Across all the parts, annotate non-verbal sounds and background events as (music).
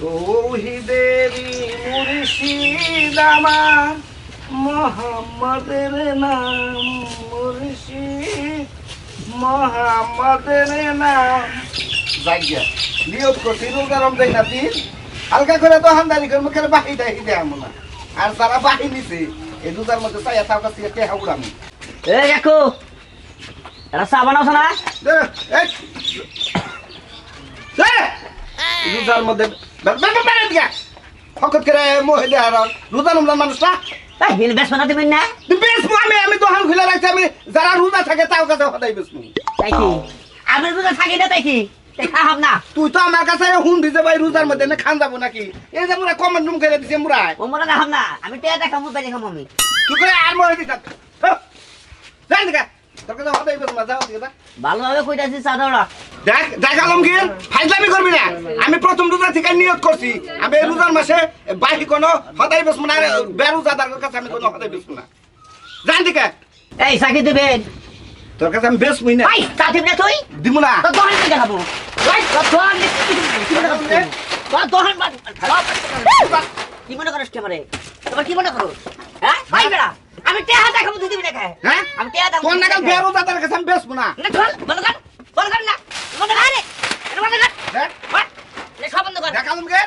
তৌহিদেরই মুর্শিদ আমার মোহাম্মদের নাম মুর্শিদ মোহাম্মদের নাম। জায়গা নিয়োগ করছি রোজা রমজাই না দিন। হালকা করে তো হান্দারি করে মুখের বাহি দেয় দেয় না। আর যারা বাহি নিছে এই দুটার মধ্যে চাই তার কাছে কে হাউড়ামি এ কাকু এটা চা বানাওছ না? রোজার মধ্যে বেড়ে দিয়া ফকত করে মহে দেয় আর রোজা রমজান মানুষটা এই হিল বেশ বানা দিবেন না? বেসমু আমি আমি দোকান খুলে রাখছি আমি যারা রোজা থাকে তার কাছে সদাই বেসমু তাই কি? আমি বুঝে থাকি না তাই কি? তাই না। তুই তো আমার কাছে হুন দিছে ভাই রোজার মধ্যে না খান যাব নাকি? এই যে মুরা কমেন্ট রুম করে দিছে মুরা ও মনে খাহাব না। আমি টেয়া দেখাম বেড়ে খাম আমি। তুই করে আর মহে দিছ? যাই দেখা তোর কাছে সদাই বেসমু যাও দিকে ভালোভাবে কইতাছি চা দাওড়া দেখ দেখালাম কি ফাইজলামি করবি না। আমি প্রথম রোজা থেকে নিয়োগ করছি। আমি এই রোজার মাসে বাহি কোনো হদাই বেসমু না বেরোজাদার কাছে আমি কোনো হদাই বেসমু না। জান দিকে। এই চাকি দিবেন তোর কাছে আমি বেসমুই না। ভাই চা দিবি না তুই? দিমু না। তোর দোকান থেকে খাব। ভাই তোর দোকান কি মনে করছিস দোকান কি মনে করিস তোমার কি মনে করো? হ্যাঁ? ভাই বেড়া। আমি টেয়া দেখাবো তুই দিবি না খায়। হ্যাঁ? আমি টেয়া দেখাবো কোন নাগাল বেরোজাদার কাছে আমি বেসমু না। না চল বন্ধ কর বন্ধ কর না বন্ধ কর রে বন্ধ কর। দেখ বাট লে সব বন্ধ কর। দেখালাম কে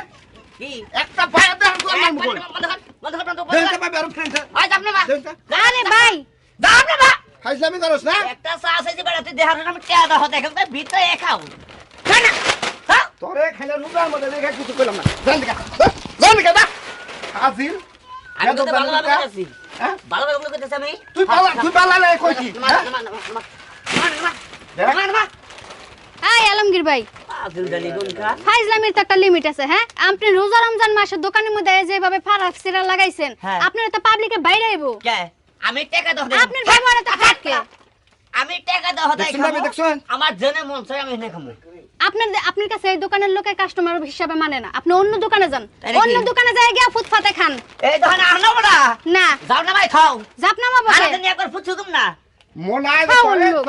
কি? একটা পায়ে দেখ তোর নাম কই বন্ধ কর বন্ধ কর বন্ধ কর দেখ পাবে আর ফ্রেন্ড আয় যাবনা বা আরে ভাই। যাবনা বা ফাইজলামি করছ না? একটা চা আছে যে বেড়া তুই দেখার আমি টেয়া দাও দেখাম তাই ভিতরে খাও না হ্যাঁ তোরে খাইলে রুদার মধ্যে দেখে কিছু কইলাম না। জান দেখা জান দেখা দা হাজির। আমি তো ভালোভাবে কইতাছি হ্যাঁ ভালোভাবে কইতাছি আমি? তুই পালা তুই পালালে কইছি হ্যাঁ? আলমগীর ভাই। ফাইজলামির তো একটা লিমিট আছে হ্যাঁ? আপনি রোজা রমজান মাসের দোকানের মধ্যে যেভাবে ফারাক সিরা লাগাইছেন হ্যাঁ। আপনার তো পাবলিকে বাইরে আইবো। আমি টাকা দাও আপনার ব্যবহার তো (laughs) থাকে আমি টাকা দাও হতাই দেখছেন খাব। দেখছেন? আমার জেনে মন চাই আমি এনে খাব আপনার আপনার কাছে এই দোকানের লোকে কাস্টমার হিসাবে মানে না। আপনি অন্য দোকানে যান। অন্য দোকানে যায় গিয়া ফুটফাতে খান। এই দোকানে আনো বড়া না। যাও না ভাই খাও জাপনামা আর বসে দিন একবার ফুচু তুম না। মোলাই খাও তোরে লোক।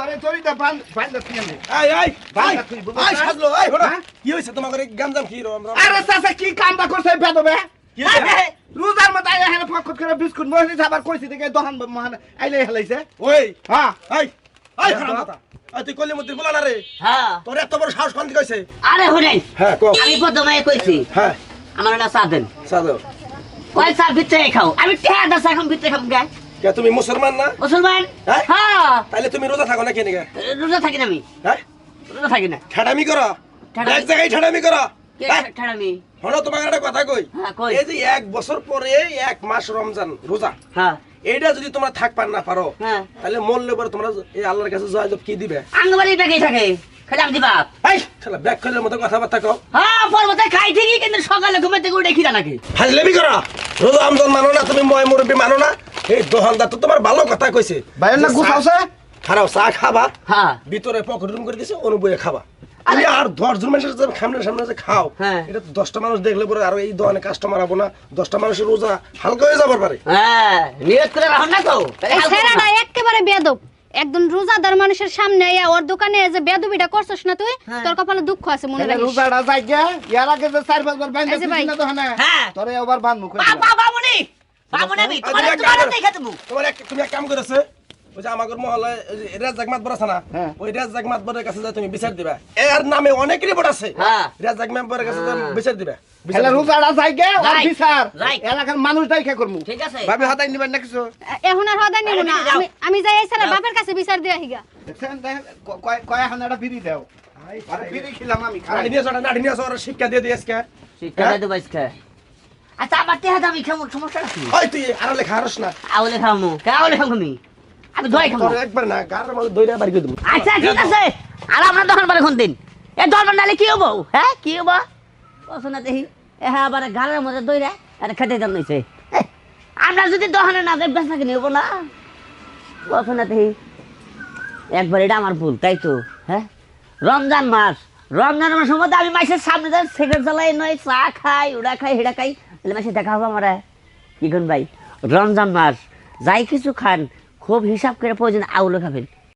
দা বান বান দা তিয়ালে আই আই ভাই, আই তুই বুঝছ? আই সাজলো আই হড়া হ্যাঁ? কি হইছে তোমার গামজাম কি রম আরে চাচা কি কামটা করছে বেদবে? কি রোজার মধ্যে আইলে হেলে ফকত করে বিস্কুট মহিলি আবার কইছি দেখে দোকান মহান আইলে হেলাইছে। ওই হ্যাঁ। আই আই হারাম তুই কলি মধ্যে বলা না রে? হ্যাঁ। তোর এত বড় সাহস কান্দি কইছে আরে হুনেন হ্যাঁ কও। আমি প্রথমে কইছি। হ্যাঁ। আমার ভিতরে খাও? আমি ভিতরে খাম কে তুমি মুসলমান না? মুসলমান? হ্যাঁ? হ্যাঁ। তাইলে তুমি রোজা থাকো না কেন গে রোজা থাকি না আমি। হ্যাঁ। রোজা থাকি না। ঠাডামি করো। এক জায়গায় ঠাডামি করো। কে হ্যাঁ? ঠাড়া আমি হলো তোমাকে একটা কথা কই? হ্যাঁ, কই। এই যে এক বছর পরে এক মাস রমজান রোজা। হ্যাঁ। এইটা যদি তোমরা থাকবার না পারো হ্যাঁ। তাহলে মরলে পরে তোমরা এই আল্লাহর কাছে জয়জব কি দিবে? আঙ্গবাড়ি টাকাই থাকে খালি আমি দিবাপ এই শালা ব্যাক কলের মতো কথাবার্তা কও। হ্যাঁ পর্বতে খাই ঠিকই কিন্তু সকালে ঘুমে থেকে উঠে খিদা নাকি ফাজলেমি করো। রোজা আমজন মানো না তুমি ময় মুরব্বী মানো না। এই দোকানদার তো তোমার ভালো কথা কইছে। বাইরে না গুছাওছে খারাপ চা খাবা হ্যাঁ। ভিতরে পকেট রুম করে দিছে অনুবয়ে খাবা। তুমি আর মানুষের সামনে সামনে যে খাও হ্যাঁ। এটা দশটা মানুষ দেখলে পরে আরও এই দোকানে কাস্টমার হব না। দশটা মানুষের রোজা হালকা হয়ে যাবার পারে। হ্যাঁ নিয়ত করে রাখুন না তো। ছেলেটা একেবারে বেদব একজন রোজাদার মানুষের সামনে আইয়া ওর দোকানে যে বেদবিটা করছস না তুই হ্যাঁ। তোর কপালে দুঃখ আছে মনে রাখিস। রোজাটা যাই ইয়ার আগে যে চার পাঁচবার বাইন্দা। দিছিস না হ্যাঁ। তোরে বাবা আচ্ছা, তোমার তোমার দেখে তুমি তোমার তুমি এক কাম করেছে ওই যে মাতবর আছে না হ্যাঁ। ওই রেজাক মাতবরের কাছে তুমি বিচার দিবা। এর নামে অনেক রিপোর্ট আছে। হ্যাঁ। মাতবরের কাছে বিচার দিবা। বিচার এলে দিবা। রোজাটা যাই গে আর Right. বিচার Right. এলাকার মানুষ দেখা করমু। ঠিক আছে। ভাবে হতাই নিবেন না কিছু? এখন আর হদা নিব না। আরে, যাও। আমি আমি যাই। বাপের কাছে বিচার দিয়া কয়- এখন একটা দাও। আমি শিক্ষা দিয়ে দিয়ে। শিক্ষা দেয় আচ্ছা আমার টেহা দামি খামো সমস্যা ওই তুই আরও লেখা হারস না। আউলে খামো কে আউলে খামো আমি আমি দোয়াই খামো একবার না গার মধ্যে দইরা বাড়ি করে দেবো। আচ্ছা ঠিক আছে। আর আমরা দোকান পারে কোন দিন এ দোকান নালে কি হব? হ্যাঁ কি হব? পছন্দ দেখি। এ হ্যাঁ আবার গালের মধ্যে দইরা এটা খেতে দাম নিছে আমরা যদি দোকানে না যাই বেচা কিনে হব না। পছন্দ দেখি। একবার এটা আমার ভুল তাই তো? হ্যাঁ? রমজান মাস। রমজান মাসের মধ্যে আমি মাসের সামনে যাই সিগারেট জ্বালাই নয় চা খাই ওটা খাই হেডা খাই তাহলে মাসে দেখা হবে আমার। কি ভাই? রমজান মাস যাই কিছু খান খুব হিসাব করে প্রয়োজন আউলো খাবেন